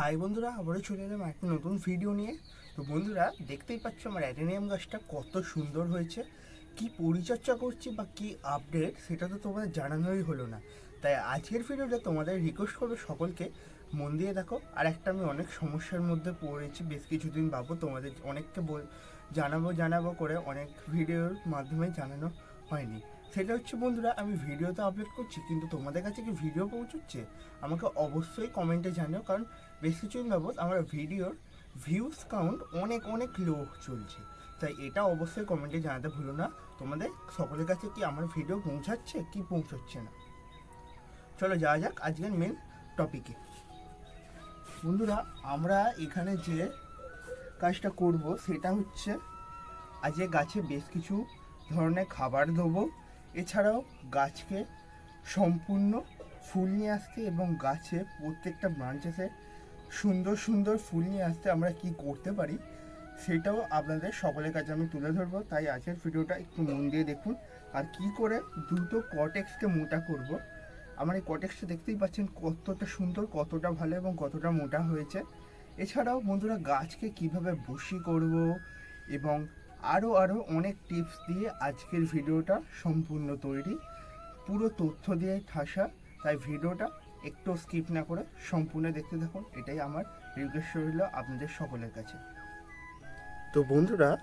High বন্ধুরা, আবারও চলে এলাম একটা নতুন ভিডিও নিয়ে। তো বন্ধুরা, দেখতেই পাচ্ছ আমার অ্যাডেনিয়াম গাছটা কত সুন্দর হয়েছে। কি পরিচর্যা করছি বা কি আপডেট সেটা তো তোমাদের জানানোই হলো না। তাই আজকের ভিডিওটা তোমাদের রিকোয়েস্ট করব সকলকে, মন দিয়ে দেখো। আর একটা আমি অনেক সমস্যার মধ্যে পড়েছি, বেশ কিছুদিন ভাবো তোমাদের অনেককে বল জানাব জানাব করে অনেক ভিডিওর মাধ্যমে জানানো হয়নি। সেটা হচ্ছে, বন্ধুরা, আমি ভিডিও তো আপলোড করছি, কিন্তু তোমাদের কাছে কি ভিডিও পৌঁছচ্ছে? আমাকে অবশ্যই কমেন্টে জানিও, কারণ বেশ কিছুদিন বাবদ আমার ভিডিওর ভিউজ কাউন্ট অনেক অনেক লো চলছে। তাই এটা অবশ্যই কমেন্টে জানাতে ভুলো না। তোমাদের সকলের কাছে কি আমার ভিডিও পৌঁছাচ্ছে, কি পৌঁছচ্ছে না? চলো যাওয়া যাক আজকের মেন টপিকে বন্ধুরা, আমরা এখানে যে কাজটা করব, সেটা হচ্ছে, আজকে গাছে বেশ কিছু ধরনের খাবার দেবো। এছাড়াও গাছকে সম্পূর্ণ ফুল নিয়ে আসতে এবং গাছে প্রত্যেকটা ব্রাঞ্চেসে সুন্দর সুন্দর ফুল নিয়ে আসতে আমরা কি করতে পারি, সেটাও আপনাদের সকলের কাছে আমি তুলে ধরবো। তাই আজকের ভিডিওটা একটু মন দিয়ে দেখুন, আর কি করে দ্রুত কটেক্সকে মোটা করব। আমার এই কটেক্সটা দেখতেই পাচ্ছেন কতটা সুন্দর, কতটা ভালো এবং কতটা মোটা হয়েছে। এছাড়াও বন্ধুরা গাছকে কীভাবে বসি করব এবং আরও আরও অনেক টিপস দিয়ে আজকের ভিডিওটা সম্পূর্ণ তৈরি। পুরো তথ্য দিয়ে ঠাসা, তাই ভিডিওটা একটু স্কিপ না করে সম্পূর্ণ দেখতে থাকুন। এটাই আমার রিকোয়েস্ট রইল আপনাদের সকলের কাছে। তো বন্ধুরা,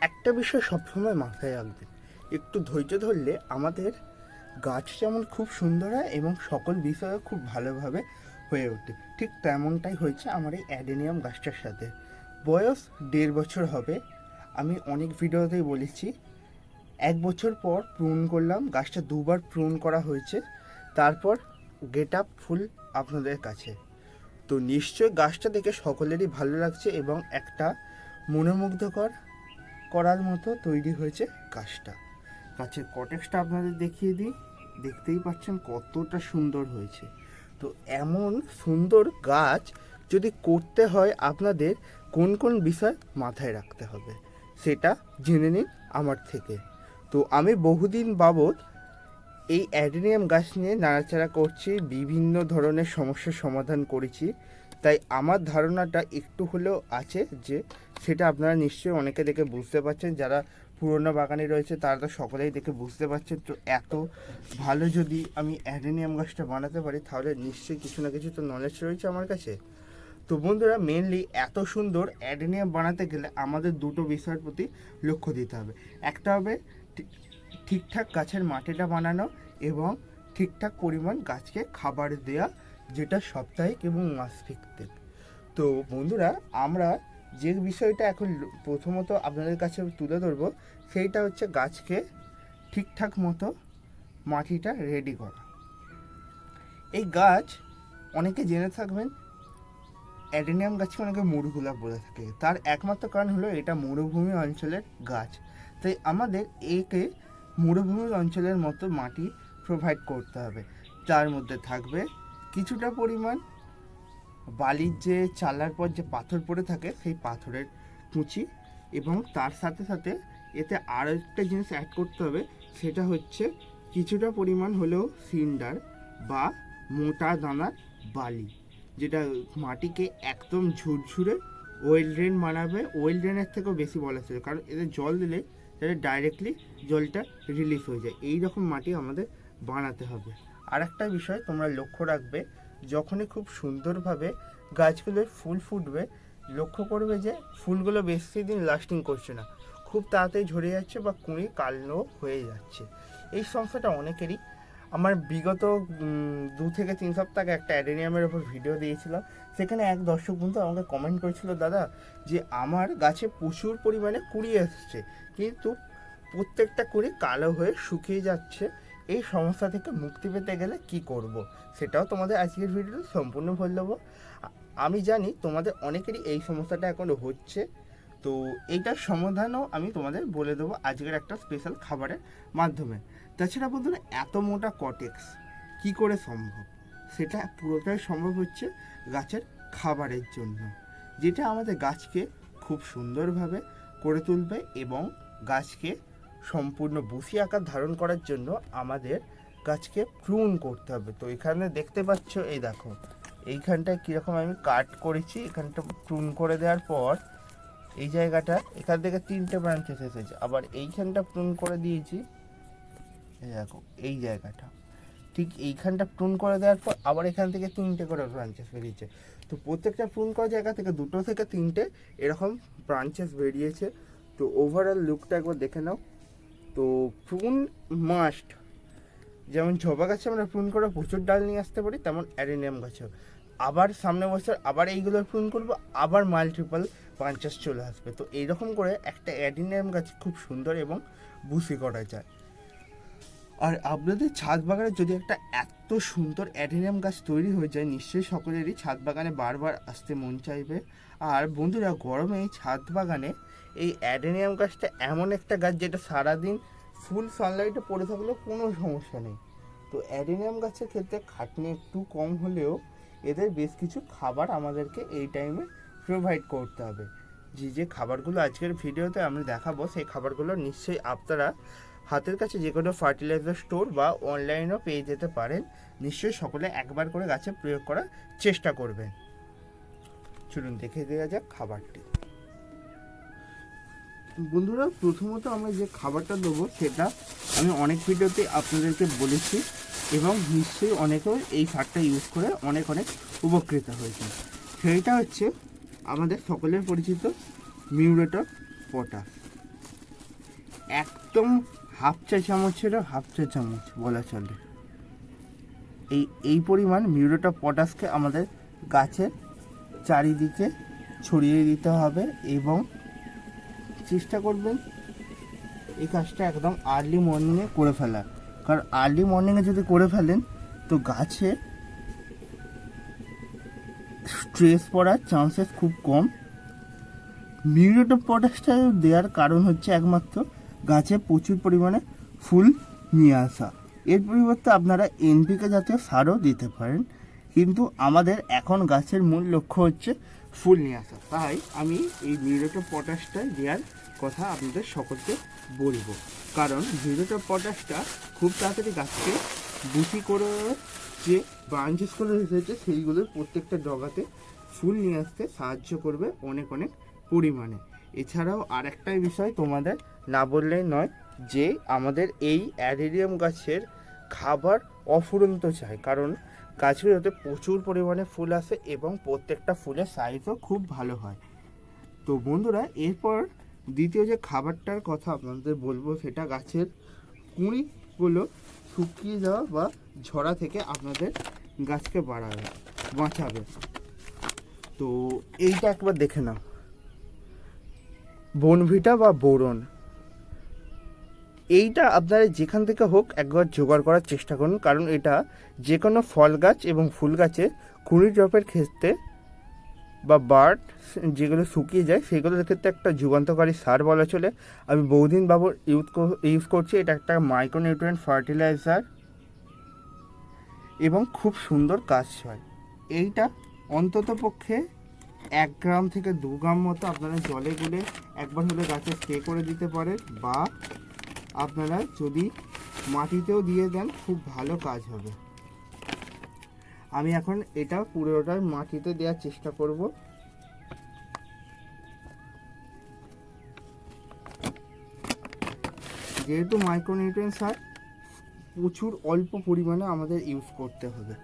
একটা বিষয় সবসময় মাথায় রাখবেন একটু ধৈর্য ধরলে আমাদের গাছ যেমন খুব সুন্দর হয় এবং সকল বিষয়ে খুব ভালোভাবে হয়ে ওঠে। ঠিক তেমনটাই হয়েছে আমার এই অ্যাডেনিয়াম গাছটার সাথে। বয়স দেড় বছর হবে। আমি অনেক ভিডিওতেই বলেছি, এক বছর পর প্রুন করলাম, গাছটা দুবার প্রুন করা হয়েছে, তারপর গেট আপ ফুল আপনাদের কাছে। তো নিশ্চয় গাছটা দেখে সকলেরই ভালো লাগছে এবং একটা মনোমুগ্ধকর করার মতো তৈরি হয়েছে গাছটা। গাছের কটেক্সটা আপনাদের দেখিয়ে দিই, দেখতেই পাচ্ছেন কতটা সুন্দর হয়েছে। তো এমন সুন্দর গাছ যদি করতে হয় আপনাদের কোন কোন বিষয় মাথায় রাখতে হবে? সেটা জেনে নিন আমার থেকে। তো আমি বহুদিন বাবদ এই অ্যাডেনিয়াম গাছ নিয়ে নাড়াচাড়া করছি, বিভিন্ন ধরনের সমস্যার সমাধান করেছি। তাই আমার ধারণাটা একটু হলেও আছে যে, সেটা আপনারা নিশ্চয়ই অনেকে দেখে বুঝতে পারছেন, যারা পুরোনো বাগানে রয়েছে তারা তো সকলেই দেখে বুঝতে পারছেন। তো এত ভালো যদি আমি অ্যাডেনিয়াম গাছটা বানাতে পারি, তাহলে নিশ্চয়ই কিছু না কিছু তো নলেজ রয়েছে আমার কাছে। তো বন্ধুরা মেনলি এত সুন্দর অ্যাডেনিয়াম বানাতে গেলে আমাদের দুটো বিষয়ের প্রতি লক্ষ্য দিতে হবে। একটা হবে ঠিকঠাক গাছের মাটিটা বানানো এবং ঠিকঠাক পরিমাণ গাছকে খাবার দেওয়া যেটা সাপ্তাহিক এবং মাসভিত্তিক তো। বন্ধুরা, আমরা যে বিষয়টা এখন প্রথমত আপনাদের কাছে তুলে ধরবো, সেইটা হচ্ছে গাছকে ঠিকঠাক মতো মাটিটা রেডি করা। এই গাছ অনেকে জেনে থাকবেন অ্যাডেনিয়াম গাছকে অনেকে মরুগুলাপ বলে থাকে। তার একমাত্র কারণ হলো এটা মরুভূমি অঞ্চলের গাছ। তাই আমাদের একে মরুভূমি অঞ্চলের মতো মাটি প্রোভাইড করতে হবে। তার মধ্যে থাকবে কিছুটা পরিমাণ বালির যে চালার পর যে পাথর পড়ে থাকে, সেই পাথরের কুচি এবং তার সাথে সাথে এতে আরও একটা জিনিস অ্যাড করতে হবে, সেটা হচ্ছে কিছুটা পরিমাণ হলেও সিন্ডার বা মোটা দানার বালি। যেটা মাটিকে একদম ঝুরঝুরে ওয়েল ড্রেন বানাবে। ওয়েল ড্রেনের থেকেও বেশি বলা ছিল কারণ এতে জল দিলে যাতে ডাইরেক্টলি জলটা রিলিজ হয়ে যায়। এই রকম মাটি আমাদের বানাতে হবে। আর একটা বিষয় তোমরা লক্ষ্য রাখবে, যখনই খুব সুন্দরভাবে গাছগুলোর ফুল ফুটবে, লক্ষ্য করবে যে ফুলগুলো বেশি দিন লাস্টিং করছে না। খুব তাড়াতাড়ি ঝরে যাচ্ছে বা কুঁড়ি কালো হয়ে যাচ্ছে। এই সমস্যাটা অনেকেরই আমার বিগত দু থেকে তিন সপ্তাহ একটা অ্যাডেনিয়ামের ওপর ভিডিও দিয়েছিলাম। সেখানে এক দর্শক বন্ধু আমাকে কমেন্ট করেছিল, দাদা, যে আমার গাছে প্রচুর পরিমাণে কুড়ি এসছে, কিন্তু প্রত্যেকটা কুড়ি কালো হয়ে শুকিয়ে যাচ্ছে। এই সমস্যা থেকে মুক্তি পেতে গেলে কি করব। সেটাও তোমাদের আজকের ভিডিও সম্পূর্ণ ভুল দেবো। আমি জানি তোমাদের অনেকেরই এই সমস্যাটা এখন হচ্ছে, তো এইটার সমাধানও আমি তোমাদের বলে দেবো আজকের একটা স্পেশাল খাবারের মাধ্যমে। তাছাড়া বন্ধুরা, এত মোটা কটেক্স কি করে সম্ভব? সেটা পুরোটাই সম্ভব হচ্ছে গাছের খাবারের জন্য, যেটা আমাদের গাছকে খুব সুন্দরভাবে করে তুলবে এবং গাছকে সম্পূর্ণ বুসি আকার ধারণ করার জন্য আমাদের গাছকে প্রুন করতে হবে। তো এখানে দেখতে পাচ্ছ, এই দেখো, এইখানটায় কীরকম আমি কাট করেছি, এখানটা টুন করে দেওয়ার পর এই জায়গাটা, এখান থেকে তিনটে ব্রাঞ্চেস এসেছে। আবার এইখানটা প্রুন করে দিয়েছি দেখো, এই জায়গাটা। ঠিক এইখানটা প্রুন করে দেওয়ার পর আবার এখান থেকে তিনটে করে ব্রাঞ্চেস বেরিয়েছে। তো প্রত্যেকটা প্রুন করা জায়গা থেকে দুটো থেকে তিনটে এরকম ব্রাঞ্চেস বেরিয়েছে। তো ওভারঅল লুকটা একবার দেখে নাও। তো প্রুন মাস্ট যেমন জবা গাছে আমরা প্রুন করে প্রচুর ডাল নিয়ে আসতে পারি, তেমন অ্যারেনিয়াম গাছেও। আবার সামনে বছর আবার এইগুলো প্রুন করব, আবার মাল্টিপল ব্রাঞ্চেস চলে আসবে। তো এইরকম করে একটা অ্যাডিনিয়াম গাছ খুব সুন্দর এবং বুসি করা যায়। আর আপনাদের ছাদ বাগানে যদি একটা এত সুন্দর অ্যাডেনিয়াম গাছ তৈরি হয়ে যায়, নিশ্চয়ই সকলেরই ছাদ বাগানে বারবার আসতে মন চাইবে। আর বন্ধুরা, গরমে ছাদ বাগানে এই অ্যাডেনিয়াম গাছটা এমন একটা গাছ যেটা সারাদিন ফুল সানলাইটে পড়ে থাকলেও কোনো সমস্যা নেই। তো অ্যাডেনিয়াম গাছের ক্ষেত্রে খাটনি একটু কম হলেও এদের বেশ কিছু খাবার আমাদেরকে এই টাইমে প্রোভাইড করতে হবে। যে যে খাবারগুলো আজকের ভিডিওতে আমি দেখাবো, সেই খাবারগুলো নিশ্চয়ই আপনারা হাতের কাছে যে কোনো ফার্টিলাইজার স্টোর বা অনলাইনেও পেয়ে যেতে পারেন। নিশ্চয়ই সকলে একবার করে গাছে প্রয়োগ করার চেষ্টা করবেন। চলুন দেখে দেওয়া যাক খাবারটি। বন্ধুরা, প্রথমত আমরা যে খাবারটা দেবো সেটা আমি অনেক ভিডিওতে আপনাদেরকে বলেছি এবং নিশ্চয়ই অনেকেও এই সারটা ইউজ করে অনেক অনেক উপকৃত হয়েছে সেইটা হচ্ছে আমাদের সকলের পরিচিত মিউরেটর পটাশ। একদম হাফ চা চামচেরও হাফ চা চামচ, বলা চলে। এই এই পরিমাণ মিউরেট পটাশকে আমাদের গাছের চারিদিকে ছড়িয়ে দিতে হবে এবং চেষ্টা করবেন এই কাজটা একদম আর্লি মর্নিংয়ে করে ফেলার। কারণ আর্লি মর্নিংয়ে যদি করে ফেলেন, তো গাছে স্ট্রেস পড়ার চান্সেস খুব কম। মিউরেট অফ পটাশটা দেওয়ার কারণ হচ্ছে একমাত্র গাছে প্রচুর পরিমাণে ফুল নিয়ে আসা। এর পরিবর্তে আপনারা এনপিকে জাতীয় সারও দিতে পারেন। কিন্তু আমাদের এখন গাছের মূল লক্ষ্য হচ্ছে ফুল নিয়ে আসা। তাই আমি এই মিউরেট অফ পটাশটা দেওয়ার কথা আপনাদের সকলকে বলব। কারণ মিউরেট অফ পটাশটা খুব তাড়াতাড়ি গাছকে বুটি করে যে ব্রাঞ্চেসগুলো এসেছে, সেইগুলোর প্রত্যেকটা ডগাতে ফুল নিয়ে আসতে সাহায্য করবে অনেক অনেক পরিমাণে। এছাড়াও আরেকটাই বিষয় তোমাদের না বললেই নয় যে আমাদের এই অ্যাডেরিয়াম গাছের খাবার অফুরন্ত চাই। কারণ গাছগুলোতে প্রচুর পরিমাণে ফুল আসে এবং প্রত্যেকটা ফুলের সাইজও খুব ভালো হয়। তো বন্ধুরা, এরপর দ্বিতীয় যে খাবারটার কথা আপনাদের বলব, সেটা গাছের কুঁড়িগুলো শুকিয়ে যাওয়া বা ঝরা থেকে আপনাদের গাছকে বাড়াবে, বাঁচাবে। তো এইটা একবার দেখে নাও। বনভিটা বা বোরন। এইটা আপনারা যেখান থেকে হোক একবার জোগাড় করার চেষ্টা করুন, কারণ এটা যে কোনো ফল গাছ এবং ফুল গাছে কুড়ি ড্রপের ক্ষেত্রে বা বার্ড যেগুলো শুকিয়ে যায়, সেগুলোর ক্ষেত্রে একটা যুগান্তকারী সার বলা চলে। আমি বহুদিন বাবুর ইউজ ইউজ করছি, এটা একটা মাইক্রোনিউট্রিয়েন্ট ফার্টিলাইজার এবং খুব সুন্দর কাজ হয়। এইটা অন্তত পক্ষে এক গ্রাম থেকে দু গ্রাম মতো আপনারা জলে গুলে একবার হলে গাছে স্প্রে করে দিতে পারেন বা আপনারা যদি মাটিতেও দিয়ে দেন, খুব ভালো কাজ হবে। আমি এখন এটা পুরোটা মাটিতে দেওয়ার চেষ্টা করব। যেহেতু মাইক্রোনিউট্রিয়েন্ট সার প্রচুর অল্প পরিমাণে আমাদের ইউজ করতে হবে।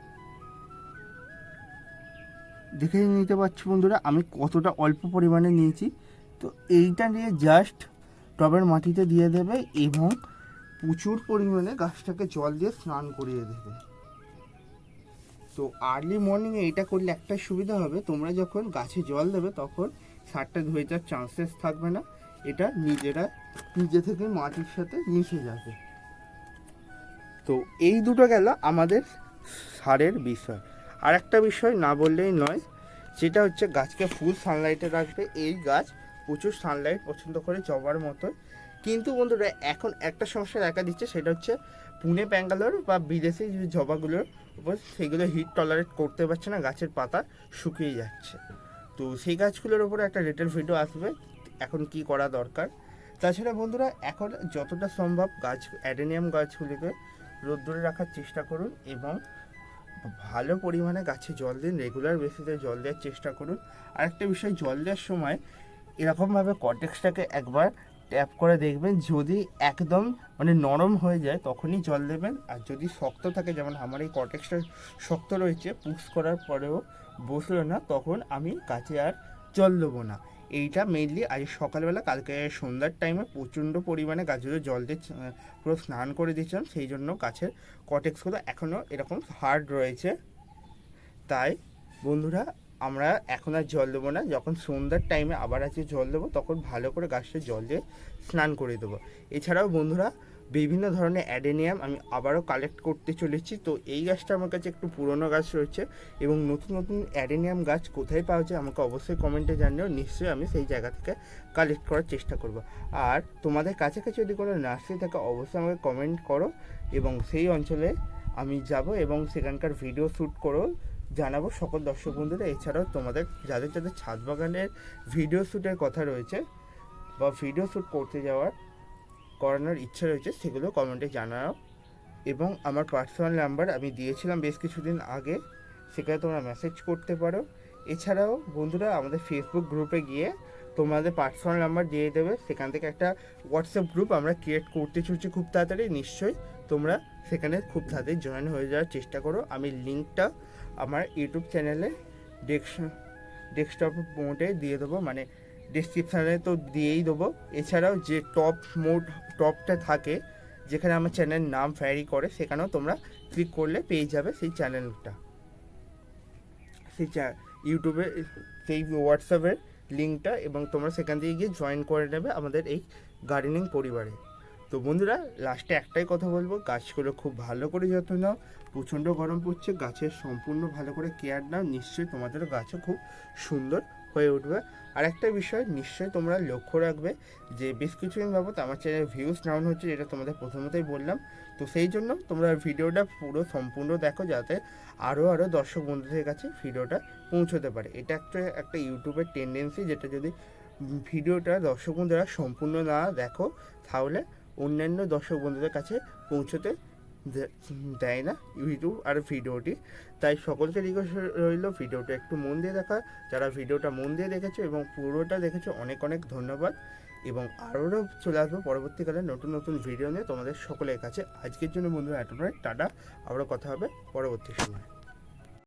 দেখে নিতে পারছি বন্ধুরা, আমি কতটা অল্প পরিমাণে নিয়েছি। তো এইটা নিয়ে জাস্ট টবের মাটিতে দিয়ে দেবে এবং প্রচুর পরিমাণে গাছটাকে জল দিয়ে স্নান করিয়ে দেবে। তো আর্লি মর্নিংয়ে এটা করলে একটা সুবিধা হবে, তোমরা যখন গাছে জল দেবে তখন সারটা ধুয়ে যাওয়ার চান্সেস থাকবে না, এটা নিজেরা নিজে থেকে মাটির সাথে মিশে যাবে। তো এই দুটো গেল আমাদের সারের বিষয়। আর একটা বিষয় না বললেই নয়, যেটা হচ্ছে গাছকে ফুল সানলাইটে রাখবে। এই গাছ প্রচুর সানলাইট পছন্দ করে জবার মতো। কিন্তু বন্ধুরা, এখন একটা সমস্যা দেখা দিচ্ছে, সেটা হচ্ছে পুনে ব্যাঙ্গালোর বা বিদেশি যে জবাগুলোর উপর, সেগুলো হিট টলারেট করতে পারছে না, গাছের পাতা শুকিয়ে যাচ্ছে। তো সেই গাছগুলোর উপরে একটা রিটেল ভিডিও আসবে, এখন কি করা দরকার? তাছাড়া বন্ধুরা, এখন যতটা সম্ভব গাছ, অ্যাডেনিয়াম গাছগুলিকে রোদ্দুরে রাখার চেষ্টা করুন এবং ভালো পরিমাণে গাছে জল দিন রেগুলার বেসিসে জল দেওয়ার চেষ্টা করুন। আরেকটা বিষয়, জল দেওয়ার সময় এরকমভাবে কটেক্সটাকে একবার ট্যাপ করে দেখবেন, যদি একদম মানে নরম হয়ে যায়, তখনই জল দেবেন। আর যদি শক্ত থাকে, যেমন আমার এই কটেক্সটা শক্ত রয়েছে পুশ করার পরেও বসল না, তখন আমি গাছে আর জল দেবো না। এইটা মেইনলি আজ সকালবেলা, কালকে সন্ধ্যার টাইমে প্রচণ্ড পরিমাণে গাছগুলো জল দিয়ে পুরো স্নান করে দিয়েছিলাম, সেই জন্য গাছের কটেক্সগুলো এখনও এরকম হার্ড রয়েছে। তাই বন্ধুরা, আমরা এখন আর জল দেবো না, যখন সন্ধ্যার টাইমে আবার আজকে জল দেবো, তখন ভালো করে গাছটা জল দিয়ে স্নান করে দেবো। এছাড়াও বন্ধুরা বিভিন্ন ধরনের অ্যাডেনিয়াম আমি আবারও কালেক্ট করতে চলেছি। তো এই গাছটা আমার কাছে একটু পুরনো গাছ রয়েছে এবং নতুন নতুন অ্যাডেনিয়াম গাছ কোথায় পাওয়া যায় আমাকে অবশ্যই কমেন্টে জানিও। নিশ্চয়ই আমি সেই জায়গা থেকে কালেক্ট করার চেষ্টা করব। আর তোমাদের কাছাকাছি যদি কোনো নার্সারি থাকে, অবশ্যই আমাকে কমেন্ট করো এবং সেই অঞ্চলে আমি যাব এবং সেখানকার ভিডিও শ্যুট করো, জানাব সকল দর্শক বন্ধুরা এছাড়াও তোমাদের, যাদের যাদের ছাদ বাগানের ভিডিও শ্যুটের কথা রয়েছে বা ভিডিও শ্যুট করতে যাওয়ার করানোর ইচ্ছা রয়েছে, সেগুলো কমেন্টে জানাও। এবং আমার পার্সোনাল নাম্বার আমি দিয়েছিলাম বেশ কিছুদিন আগে সেখানে তোমরা মেসেজ করতে পারো। এছাড়াও বন্ধুরা, আমাদের ফেসবুক গ্রুপে গিয়ে তোমাদের পার্সোনাল নাম্বার দিয়ে দেবে। সেখান থেকে একটা হোয়াটসঅ্যাপ গ্রুপ আমরা ক্রিয়েট করতে চলছি খুব তাড়াতাড়ি, নিশ্চয়ই তোমরা সেখানে খুব তাড়াতাড়ি জয়েন হয়ে যাওয়ার চেষ্টা করো। আমি লিঙ্কটা আমার ইউটিউব চ্যানেলে ডেস্ক ডেস্কটপ মোডে দিয়ে দেবো। মানে ডিসক্রিপশানে তো দিয়েই দেবো। এছাড়াও যে টপ মোড টপটা থাকে, যেখানে আমার চ্যানেলের নাম ভ্যারি করে, সেখানেও তোমরা ক্লিক করলে পেয়ে যাবে সেই চ্যানেলটা সেই ইউটিউবে সেই হোয়াটসঅ্যাপের লিঙ্কটা এবং তোমরা সেখান থেকে গিয়ে জয়েন করে নেবে আমাদের এই গার্ডেনিং পরিবারে। তো বন্ধুরা লাস্টে একটাই কথা বলব, গাছগুলো খুব ভালো করে যত্ন নাও, প্রচণ্ড গরম পড়ছে, গাছের সম্পূর্ণ ভালো করে কেয়ার নাও, নিশ্চয়ই তোমাদেরও গাছও খুব সুন্দর হয়ে উঠবে। আর একটা বিষয়, নিশ্চয়ই তোমরা লক্ষ্য রাখবে যে বেশ কিছুদিন বাবদ আমার চ্যানেল ভিউজ ডাউন হচ্ছে, যেটা তোমাদের প্রথমতেই বললাম। তো সেই জন্য তোমরা ভিডিওটা পুরো সম্পূর্ণ দেখো, যাতে আরও আরও দর্শক বন্ধুদের কাছে ভিডিওটা পৌঁছতে পারে। এটা একটা একটা ইউটিউবের টেন্ডেন্সি যেটা যদি ভিডিওটা দর্শক বন্ধুরা সম্পূর্ণ না দেখো, তাহলে অন্যান্য দর্শক বন্ধুদের কাছে পৌঁছতে দেয় না ইউটিউব আর ভিডিওটি। তাই সকলকে রিকোয়েস্ট রইল ভিডিওটা একটু মন দিয়ে দেখা যারা ভিডিওটা মন দিয়ে দেখেছ এবং পুরোটা দেখেছ, অনেক অনেক ধন্যবাদ। এবং আরও চলে আসব পরবর্তীকালে নতুন নতুন ভিডিও নিয়ে তোমাদের সকলের কাছে। আজকের জন্য বন্ধুরা এতটাই। টাটা, আবারও কথা হবে পরবর্তী সময়।